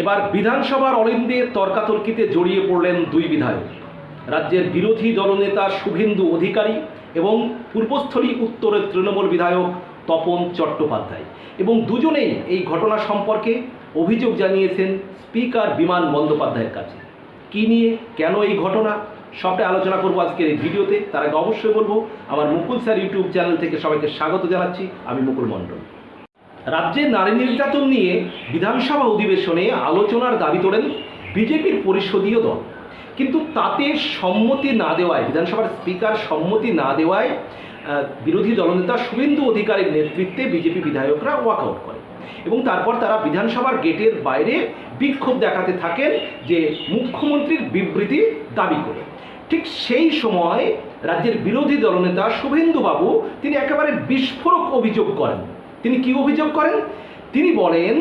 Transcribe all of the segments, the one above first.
এবার বিধানসভার অলিন্দের তর্কাতর্কিতে জড়িয়ে পড়লেন দুই বিধায়ক। রাজ্যের বিরোধী দলনেতা শুভেন্দু অধিকারী এবং পূর্বস্থলী উত্তরের তৃণমূল বিধায়ক তপন চট্টোপাধ্যায় এবং দুজনেই এই ঘটনা সম্পর্কে অভিযোগ জানিয়েছেন স্পিকার বিমান বন্দ্যোপাধ্যায়ের কাছে। কী নিয়ে, কেন এই ঘটনা সবটাই আলোচনা করব আজকের এই ভিডিওতে। তার আগে অবশ্যই বলব, আমার মুকুল স্যার ইউটিউব চ্যানেল থেকে সবাইকে স্বাগত জানাচ্ছি, আমি মুকুল মণ্ডল। রাজ্যে নারী নির্যাতন নিয়ে বিধানসভা অধিবেশনে আলোচনার দাবি তোলেন বিজেপির পরিষদীয় দল। কিন্তু তাতে সম্মতি না দেওয়ায়, বিধানসভার স্পিকার সম্মতি না দেওয়ায় বিরোধী দলনেতা শুভেন্দু অধিকারীর নেতৃত্বে বিজেপি বিধায়করা ওয়াকআউট করে এবং তারপর তারা বিধানসভার গেটের বাইরে বিক্ষোভ দেখাতে থাকেন যে মুখ্যমন্ত্রীর বিবৃতি দাবি করে। ঠিক সেই সময় রাজ্যের বিরোধী দলনেতা শুভেন্দুবাবু তিনি একেবারে বিস্ফোরক অভিযোগ করেন। তিনি কি অভিযোগ করেন? তিনি বলেন,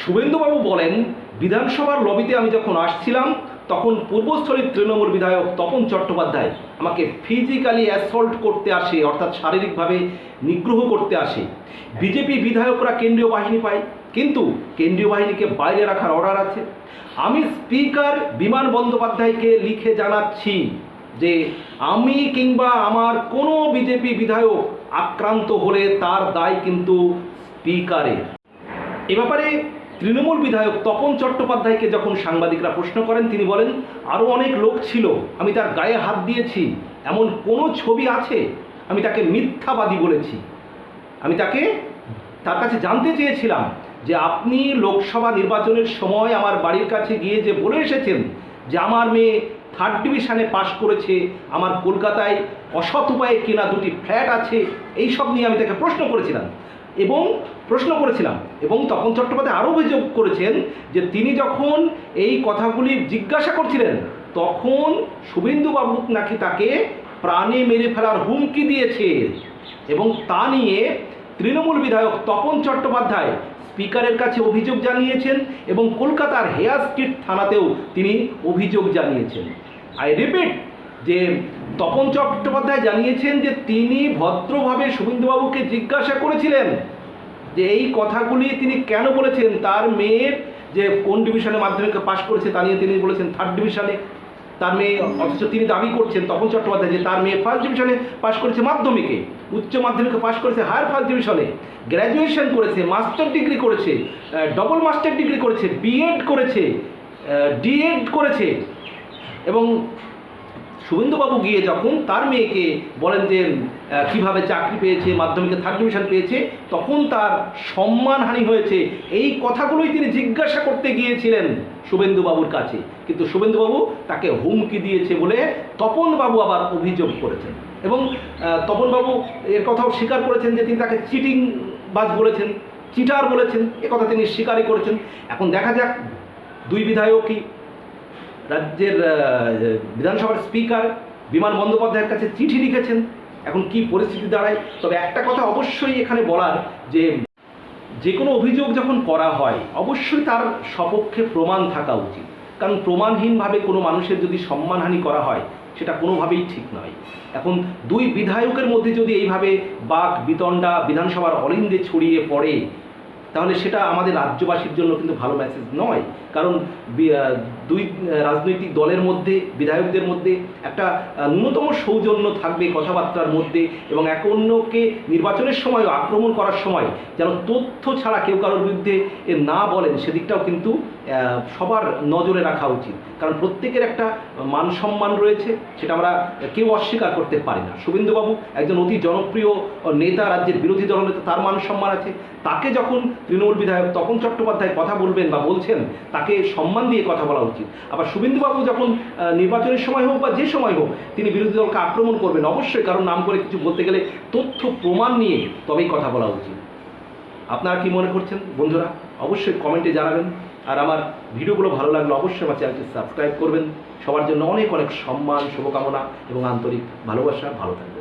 শুভেন্দুবাবু বলেন, বিধানসভার লবিতে আমি যখন আসছিলাম, তখন পূর্বস্থলীর তৃণমূল বিধায়ক তপন চট্টোপাধ্যায় আমাকে ফিজিক্যালি অ্যাসল্ট করতে আসে, অর্থাৎ শারীরিকভাবে নিগ্রহ করতে আসে। বিজেপি বিধায়করা কেন্দ্রীয় বাহিনী পায়, কিন্তু কেন্দ্রীয় বাহিনীকে বাইরে রাখার অর্ডার আছে। আমি স্পিকার বিমান বন্দ্যোপাধ্যায়কে লিখে জানাচ্ছি যে আমি কিংবা আমার কোনো বিজেপি বিধায়ক আক্রান্ত হলে তার দায় কিন্তু স্পিকারের। এ ব্যাপারে তৃণমূল বিধায়ক তপন চট্টোপাধ্যায়কে যখন সাংবাদিকরা প্রশ্ন করেন, তিনি বলেন আরও অনেক লোক ছিল, আমি তার গায়ে হাত দিয়েছি, এমন কোনো ছবি আছে? আমি তাকে মিথ্যাবাদী বলেছি। আমি তাকে, তার কাছে জানতে চেয়েছিলাম যে আপনি লোকসভা নির্বাচনের সময় আমার বাড়ির কাছে গিয়ে যে বলে এসেছেন যে আমার মেয়ে থার্ড ডিভিশনে পাশ করেছে, আমার কলকাতায় অসৎ উপায়ে কেনা দুটি ফ্ল্যাট আছে এই সব নিয়ে আমি তাকে প্রশ্ন করেছিলাম। এবং প্রশ্ন করেছিলাম। এবং তপন চট্টোপাধ্যায় আরও অভিযোগ করেছেন যে তিনি যখন এই কথাগুলি জিজ্ঞাসা করছিলেন, তখন শুভেন্দুবাবু নাকি তাকে প্রাণে মেরে ফেলার হুমকি দিয়েছে। এবং তা নিয়ে তৃণমূল বিধায়ক তপন চট্টোপাধ্যায় স্পিকারের কাছে অভিযোগ জানিয়েছেন এবং কলকাতার হেয়ার স্ট্রিট থানাতেও তিনি অভিযোগ জানিয়েছেন। আই রিপিট যে তপন চট্টোপাধ্যায় জানিয়েছেন যে তিনি ভদ্রভাবে শুভেন্দুবাবুকে জিজ্ঞাসা করেছিলেন যে এই কথাগুলি তিনি কেন বলেছেন, তার মেয়ের যে কোন ডিভিশনে মাধ্যমিকে পাশ করেছে তা নিয়ে তিনি বলেছেন থার্ড ডিভিশনে তার মেয়ে, অথচ তিনি দাবি করছেন তখন চট্টোপাধ্যায় যে তার মেয়ে ফার্স্ট ডিভিশনে পাশ করেছে মাধ্যমিকে, উচ্চ মাধ্যমিকে পাশ করেছে হায়ার ফার্স্ট ডিভিশনে গ্র্যাজুয়েশন করেছে মাস্টার ডিগ্রি করেছে ডবল মাস্টার ডিগ্রি করেছে বিএড করেছে ডিএড করেছে এবং শুভেন্দুবাবু গিয়ে যখন তার মেয়েকে বলেন যে কীভাবে চাকরি পেয়েছে, মাধ্যমিকে থার্ড ডিভিশন পেয়েছে, তখন তার সম্মানহানি হয়েছে। এই কথাগুলোই তিনি জিজ্ঞাসা করতে গিয়েছিলেন শুভেন্দুবাবুর কাছে। কিন্তু শুভেন্দুবাবু তাকে হুমকি দিয়েছে বলে তপনবাবু আবার অভিযোগ করেছেন। এবং তপনবাবু এর কথাও স্বীকার করেছেন যে, তিনি তাকে চিটিং বাজ বলেছেন, চিটার বলেছেন, এ কথা তিনি স্বীকারই করেছেন। এখন দেখা যাক, দুই বিধায়কই রাজ্যের বিধানসভার স্পিকার বিমান বন্দ্যোপাধ্যায়ের কাছে চিঠি লিখেছেন। এখন কি পরিস্থিতি দাঁড়ায়? তবে একটা কথা অবশ্যই এখানে বলার যে যে কোনো অভিযোগ যখন করা হয়, অবশ্যই তার সপক্ষে প্রমাণ থাকা উচিত। কারণ প্রমাণহীনভাবে কোনো মানুষের যদি সম্মানহানি করা হয়, সেটা কোনোভাবেই ঠিক নয়। এখন দুই বিধায়কের মধ্যে যদি এইভাবে বাক, বিতণ্ডা বিধানসভার অলিন্দে ছড়িয়ে পড়ে তাহলে সেটা আমাদের রাজ্যবাসীর জন্য কিন্তু ভালো মেসেজ নয়। কারণ দুই রাজনৈতিক দলের মধ্যে, বিধায়কদের মধ্যে একটা ন্যূনতম সৌজন্য থাকবে কথাবার্তার মধ্যে এবং এক অন্যকে নির্বাচনের সময় আক্রমণ করার সময় যেন তথ্য ছাড়া কেউ কারোর বিরুদ্ধে না বলেন, সেদিকটাও কিন্তু সবার নজরে রাখা উচিত। কারণ প্রত্যেকের একটা মান সম্মান রয়েছে, সেটা আমরা কেউ অস্বীকার করতে পারি না। শুভেন্দুবাবু একজন অতি জনপ্রিয় নেতা, রাজ্যের বিরোধী দলনেতা তার মান সম্মান আছে। তাকে যখন তৃণমূল বিধায়ক তপন চট্টোপাধ্যায় কথা বলবেন বা বলছেন, তাকে সম্মান দিয়ে কথা বলা উচিত। আবার শুভেন্দুবাবু যখন নির্বাচনের সময় হোক বা যে সময় হোক, তিনি বিরোধী দলকে আক্রমণ করবেন, অবশ্যই কারণ নাম করে কিছু বলতে গেলে তথ্য, প্রমাণ নিয়ে তবেই কথা বলা উচিত। আপনারা কি মনে করছেন বন্ধুরা? অবশ্যই কমেন্টে জানাবেন। আর আমার ভিডিওগুলো ভালো লাগলে অবশ্যই আমার চ্যানেলটি সাবস্ক্রাইব করবেন। সবার জন্য অনেক অনেক সম্মান, শুভকামনা এবং আন্তরিক ভালোবাসা। ভালো থাকবেন।